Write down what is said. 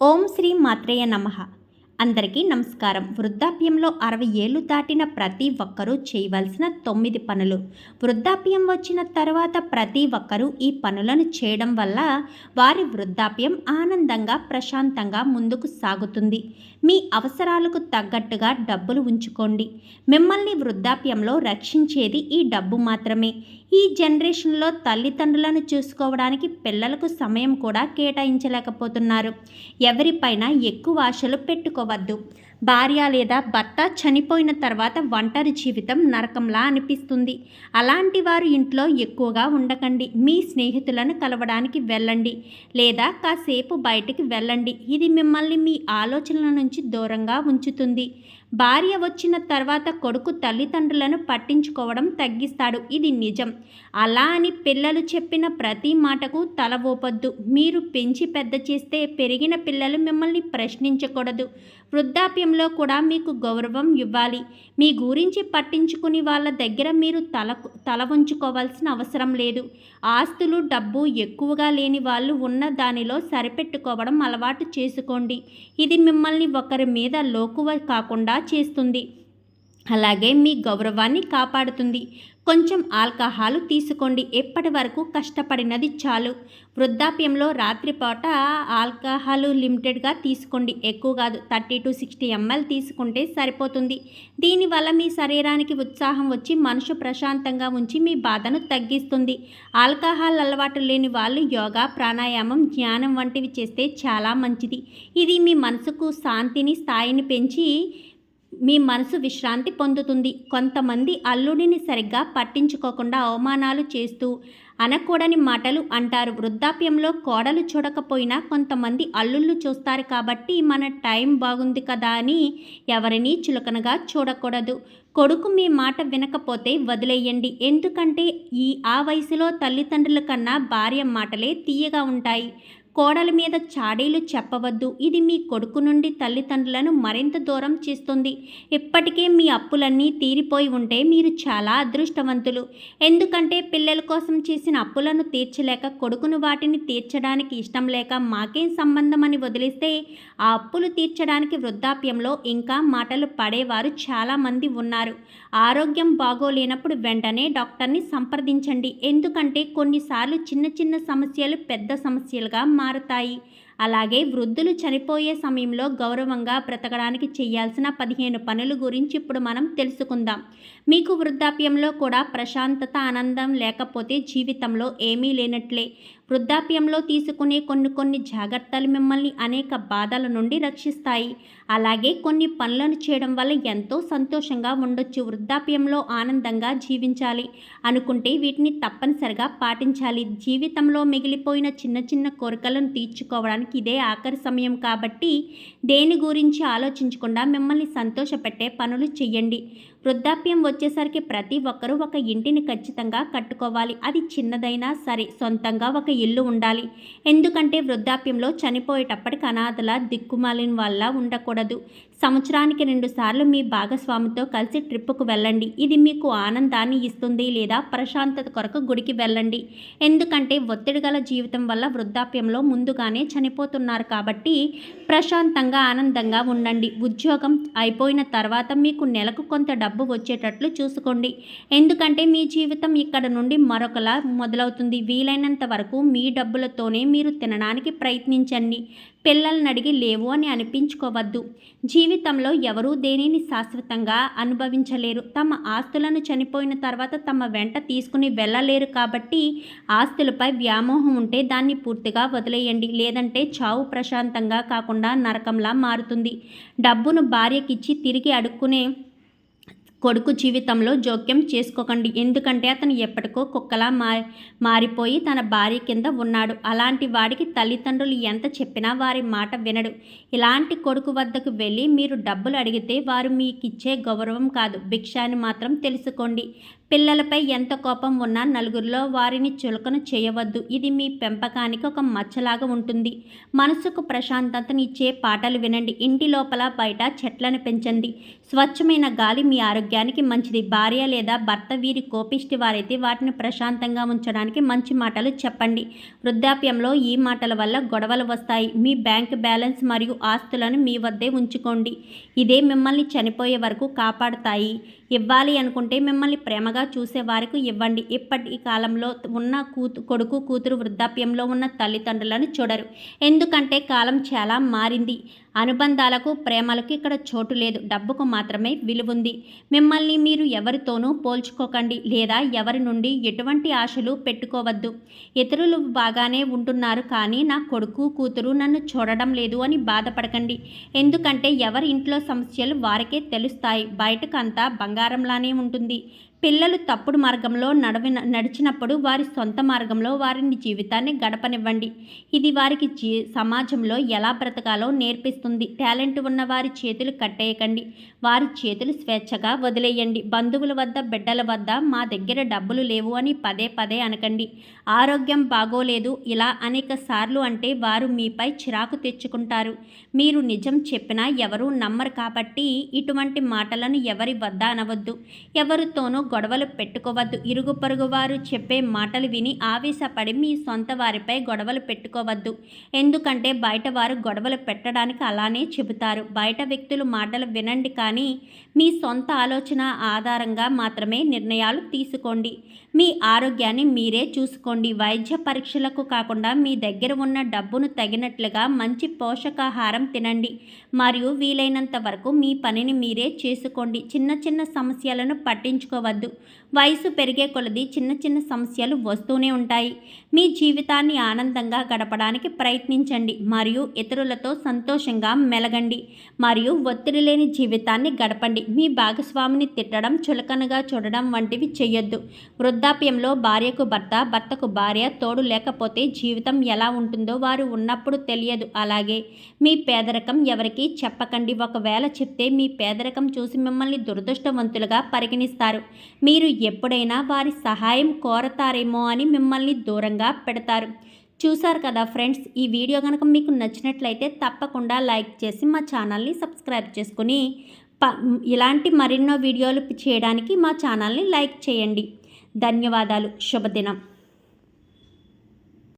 ఓం శ్రీ మాత్రేయ నమ. అందరికీ నమస్కారం. వృద్ధాప్యంలో అరవై ఏళ్ళు దాటిన ప్రతి ఒక్కరూ చేయవలసిన తొమ్మిది పనులు. వృద్ధాప్యం వచ్చిన తర్వాత ప్రతి ఒక్కరూ ఈ పనులను చేయడం వల్ల వారి వృద్ధాప్యం ఆనందంగా ప్రశాంతంగా ముందుకు సాగుతుంది. మీ అవసరాలకు తగ్గట్టుగా డబ్బులు ఉంచుకోండి. మిమ్మల్ని వృద్ధాప్యంలో రక్షించేది ఈ డబ్బు మాత్రమే. ఈ జనరేషన్లో తల్లిదండ్రులను చూసుకోవడానికి పిల్లలకు సమయం కూడా కేటాయించలేకపోతున్నారు. ఎవరిపైన ఎక్కువ ఆశలు పెట్టుకోవద్దు. భార్య లేదా భర్త చనిపోయిన తర్వాత ఒంటరి జీవితం నరకంలా అనిపిస్తుంది. అలాంటి వారు ఇంట్లో ఎక్కువగా ఉండకండి. మీ స్నేహితులను కలవడానికి వెళ్ళండి లేదా కాసేపు బయటికి వెళ్ళండి. ఇది మిమ్మల్ని మీ ఆలోచనల నుంచి దూరంగా ఉంచుతుంది. భార్య వచ్చిన తర్వాత కొడుకు తల్లిదండ్రులను పట్టించుకోవడం తగ్గిస్తాడు. ఇది నిజం. అలా అని పిల్లలు చెప్పిన ప్రతి మాటకు తల ఊపొద్దు. మీరు పెంచి పెద్ద చేస్తే పెరిగిన పిల్లలు మిమ్మల్ని ప్రశ్నించకూడదు. వృద్ధాప్యంలో కూడా మీకు గౌరవం ఇవ్వాలి. మీ గురించి పట్టించుకుని వాళ్ళ దగ్గర మీరు తల తల ఉంచుకోవాల్సిన అవసరం లేదు. ఆస్తులు డబ్బు ఎక్కువగా లేని వాళ్ళు ఉన్న దానిలో సరిపెట్టుకోవడం అలవాటు చేసుకోండి. ఇది మిమ్మల్ని ఒకరి మీద లోకువ కాకుండా చేస్తుంది. అలాగే మీ గౌరవాన్ని కాపాడుతుంది. కొంచెం ఆల్కహాల్ తీసుకోండి. ఎప్పటి వరకు కష్టపడినది చాలు. వృద్ధాప్యంలో రాత్రిపూట ఆల్కహాల్ లిమిటెడ్గా తీసుకోండి. ఎక్కువ కాదు థర్టీ టు సిక్స్టీ ఎంఎల్ తీసుకుంటే సరిపోతుంది. దీనివల్ల మీ శరీరానికి ఉత్సాహం వచ్చి మనసు ప్రశాంతంగా ఉంచి మీ బాధను తగ్గిస్తుంది. ఆల్కహాల్ అలవాటు లేని వాళ్ళు యోగా ప్రాణాయామం ధ్యానం వంటివి చేస్తే చాలా మంచిది. ఇది మీ మనసుకు శాంతిని స్థాయిని పెంచి మీ మనసు విశ్రాంతి పొందుతుంది. కొంతమంది అల్లుడిని సరిగ్గా పట్టించుకోకుండా అవమానాలు చేస్తూ అనకూడని మాటలు అంటారు. వృద్ధాప్యంలో కోడలు చూడకపోయినా కొంతమంది అల్లుళ్ళు చూస్తారు కాబట్టి మన టైం బాగుంది కదా అని ఎవరినీ చులకనగా చూడకూడదు. కొడుకు మీ మాట వినకపోతే వదిలేయండి. ఎందుకంటే ఈ ఆ వయసులో తల్లిదండ్రుల కన్నా భార్య మాటలే తీయగా ఉంటాయి. కోడల మీద చాడీలు చెప్పవద్దు. ఇది మీ కొడుకు నుండి తల్లిదండ్రులను మరింత దూరం చేస్తుంది. ఇప్పటికే మీ అప్పులన్నీ తీరిపోయి ఉంటే మీరు చాలా అదృష్టవంతులు. ఎందుకంటే పిల్లల కోసం చేసిన అప్పులను తీర్చలేక కొడుకును వాటిని తీర్చడానికి ఇష్టం లేక మాకేం సంబంధం అని వదిలిస్తే ఆ అప్పులు తీర్చడానికి వృద్ధాప్యంలో ఇంకా మాటలు పడేవారు చాలామంది ఉన్నారు. ఆరోగ్యం బాగోలేనప్పుడు వెంటనే డాక్టర్ని సంప్రదించండి. ఎందుకంటే కొన్నిసార్లు చిన్న చిన్న సమస్యలు పెద్ద సమస్యలుగా మా మారతాయి. అలాగే వృద్ధులు చనిపోయే సమయంలో గౌరవంగా బ్రతకడానికి చేయాల్సిన పదిహేను పనుల గురించి ఇప్పుడు మనం తెలుసుకుందాం. మీకు వృద్ధాప్యంలో కూడా ప్రశాంతత ఆనందం లేకపోతే జీవితంలో ఏమీ లేనట్లే. వృద్ధాప్యంలో తీసుకునే కొన్ని కొన్ని జాగ్రత్తలు మిమ్మల్ని అనేక బాధల నుండి రక్షిస్తాయి. అలాగే కొన్ని పనులను చేయడం వల్ల ఎంతో సంతోషంగా ఉండొచ్చు. వృద్ధాప్యంలో ఆనందంగా జీవించాలి అనుకుంటే వీటిని తప్పనిసరిగా పాటించాలి. జీవితంలో మిగిలిపోయిన చిన్న చిన్న కోరికలను తీర్చుకోవడానికి ఇదే ఆఖరి సమయం కాబట్టి దేని గురించి ఆలోచించకుండా మిమ్మల్ని సంతోషపెట్టే పనులు చేయండి. వృద్ధాప్యం వచ్చేసరికి ప్రతి ఒక్కరూ ఒక ఇంటిని ఖచ్చితంగా కట్టుకోవాలి. అది చిన్నదైనా సరే సొంతంగా ఒక ఇల్లు ఉండాలి. ఎందుకంటే వృద్ధాప్యంలో చనిపోయేటప్పటికి అనాథల దిక్కుమాలిన వల్ల ఉండకూడదు. సంవత్సరానికి రెండు సార్లు మీ భాగస్వామితో కలిసి ట్రిప్పుకు వెళ్ళండి. ఇది మీకు ఆనందాన్ని ఇస్తుంది లేదా ప్రశాంతత కొరకు గుడికి వెళ్ళండి. ఎందుకంటే ఒత్తిడి గల జీవితం వల్ల వృద్ధాప్యంలో ముందుగానే చనిపోతున్నారు కాబట్టి ప్రశాంతంగా ఆనందంగా ఉండండి. ఉద్యోగం అయిపోయిన తర్వాత మీకు నెలకు కొంత డబ్బు వచ్చేటట్లు చూసుకోండి. ఎందుకంటే మీ జీవితం ఇక్కడ నుండి మరొకలా మొదలవుతుంది. వీలైనంత వరకు మీ డబ్బులతోనే మీరు తినడానికి ప్రయత్నించండి. పిల్లల్ని అడిగి లేవు అని అనిపించుకోవద్దు. జీవితంలో ఎవరూ దేనిని శాశ్వతంగా అనుభవించలేరు. తమ ఆస్తులను చనిపోయిన తర్వాత తమ వెంట తీసుకుని వెళ్ళలేరు కాబట్టి ఆస్తులపై వ్యామోహం ఉంటే దాన్ని పూర్తిగా వదిలేయండి. లేదంటే చావు ప్రశాంతంగా కాకుండా నరకంలా మారుతుంది. డబ్బును భార్యకిచ్చి తిరిగి అడుక్కునే కొడుకు జీవితంలో జోక్యం చేసుకోకండి. ఎందుకంటే అతను ఎప్పటికో కుక్కలా మారి మారిపోయి తన భార్య కింద ఉన్నాడు. అలాంటి వాడికి తల్లిదండ్రులు ఎంత చెప్పినా వారి మాట వినడు. ఇలాంటి కొడుకు వద్దకు వెళ్ళి మీరు డబ్బులు అడిగితే వారు మీకు ఇచ్చే గౌరవం కాదు. భిక్ష అని మాత్రం తెలుసుకోండి. పిల్లలపై ఎంత కోపం ఉన్నా నలుగురిలో వారిని చులకన చేయవద్దు. ఇది మీ పెంపకానికి ఒక మచ్చలాగా ఉంటుంది. మనసుకు ప్రశాంతతనిచ్చే పాటలు వినండి. ఇంటి లోపల బయట చెట్లను పెంచండి. స్వచ్ఛమైన గాలి మీ ఆరోగ్యానికి మంచిది. భార్య లేదా భర్త వీరి కోపిష్టి వారైతే వాటిని ప్రశాంతంగా ఉంచడానికి మంచి మాటలు చెప్పండి. వృద్ధాప్యంలో ఈ మాటల వల్ల గొడవలు వస్తాయి. మీ బ్యాంక్ బ్యాలెన్స్ మరియు ఆస్తులను మీ వద్దే ఉంచుకోండి. ఇదే మిమ్మల్ని చనిపోయే వరకు కాపాడుతాయి. ఇవ్వాలి అనుకుంటే మిమ్మల్ని ప్రేమగా చూసే వారికి ఇవ్వండి. ఇప్పటి కాలంలో ఉన్న కూతు కొడుకు కూతురు వృద్ధాప్యంలో ఉన్న తల్లిదండ్రులను చూడరు. ఎందుకంటే కాలం చాలా మారింది. అనుబంధాలకు ప్రేమలకు ఇక్కడ చోటు లేదు. డబ్బుకు మాత్రమే విలువుంది. మిమ్మల్ని మీరు ఎవరితోనూ పోల్చుకోకండి లేదా ఎవరి నుండి ఎటువంటి ఆశలు పెట్టుకోవద్దు. ఇతరులు బాగానే ఉంటున్నారు కానీ నా కొడుకు కూతురు నన్ను చూడడం లేదు అని బాధపడకండి. ఎందుకంటే ఎవరి ఇంట్లో సమస్యలు వారికే తెలుస్తాయి. బయటకు అంతా బంగారంలానే ఉంటుంది. పిల్లలు తప్పుడు మార్గంలో నడవిన నడిచినప్పుడు వారి సొంత మార్గంలో వారిని జీవితాన్ని గడపనివ్వండి. ఇది వారికి జీ సమాజంలో ఎలా బ్రతకాలో నేర్పిస్తుంది. టాలెంట్ ఉన్న వారి చేతులు కట్టేయకండి. వారి చేతులు స్వేచ్ఛగా వదిలేయండి. బంధువుల వద్ద బిడ్డల వద్ద మా దగ్గర డబ్బులు లేవు అని పదే పదే అనకండి. ఆరోగ్యం బాగోలేదు. ఇలా అనేక సార్లు అంటే వారు మీపై చిరాకు తెచ్చుకుంటారు. మీరు నిజం చెప్పినా ఎవరూ నమ్మరు కాబట్టి ఇటువంటి మాటలను ఎవరి వద్ద అనవద్దు. ఎవరితోనూ గొడవలు పెట్టుకోవద్దు. ఇరుగు పొరుగు వారు చెప్పే మాటలు విని ఆవేశపడి మీ సొంత వారిపై గొడవలు పెట్టుకోవద్దు. ఎందుకంటే బయట వారు గొడవలు పెట్టడానికి అలానే చెబుతారు. బయట వ్యక్తులు మాటలు వినండి కానీ మీ సొంత ఆలోచన ఆధారంగా మాత్రమే నిర్ణయాలు తీసుకోండి. మీ ఆరోగ్యాన్ని మీరే చూసుకోండి. వైద్య పరీక్షలకు కాకుండా మీ దగ్గర ఉన్న డబ్బును తగినట్లుగా మంచి పోషకాహారం తినండి. మరియు వీలైనంత వరకు మీ పనిని మీరే చేసుకోండి. చిన్న చిన్న సమస్యలను పట్టించుకోవద్దు. వయసు పెరిగే కొలది చిన్న చిన్న సమస్యలు వస్తూనే ఉంటాయి. మీ జీవితాన్ని ఆనందంగా గడపడానికి ప్రయత్నించండి. మరియు ఇతరులతో సంతోషంగా మెలగండి. మరియు ఒత్తిడి లేని జీవితాన్ని గడపండి. మీ భాగస్వామిని తిట్టడం చులకనగా చూడడం వంటివి చేయొద్దు వృద్ధాప్యంలో భార్యకు భర్త భర్తకు భార్య తోడు లేకపోతే జీవితం ఎలా ఉంటుందో వారు ఉన్నప్పుడు తెలియదు. అలాగే మీ పేదరికం ఎవరికీ చెప్పకండి. ఒకవేళ చెప్తే మీ పేదరికం చూసి మిమ్మల్ని దురదృష్టవంతులుగా పరిగణిస్తారు. మీరు ఎప్పుడైనా వారి సహాయం కోరతారేమో అని మిమ్మల్ని దూరంగా పెడతారు. చూసారు కదా ఫ్రెండ్స్ ఈ వీడియో కనుక మీకు నచ్చినట్లయితే తప్పకుండా లైక్ చేసి మా ఛానల్ని సబ్స్క్రైబ్ చేసుకుని ప ఇలాంటి మరెన్నో వీడియోలు చేయడానికి మా ఛానల్ని లైక్ చేయండి. ధన్యవాదాలు. శుభదినం.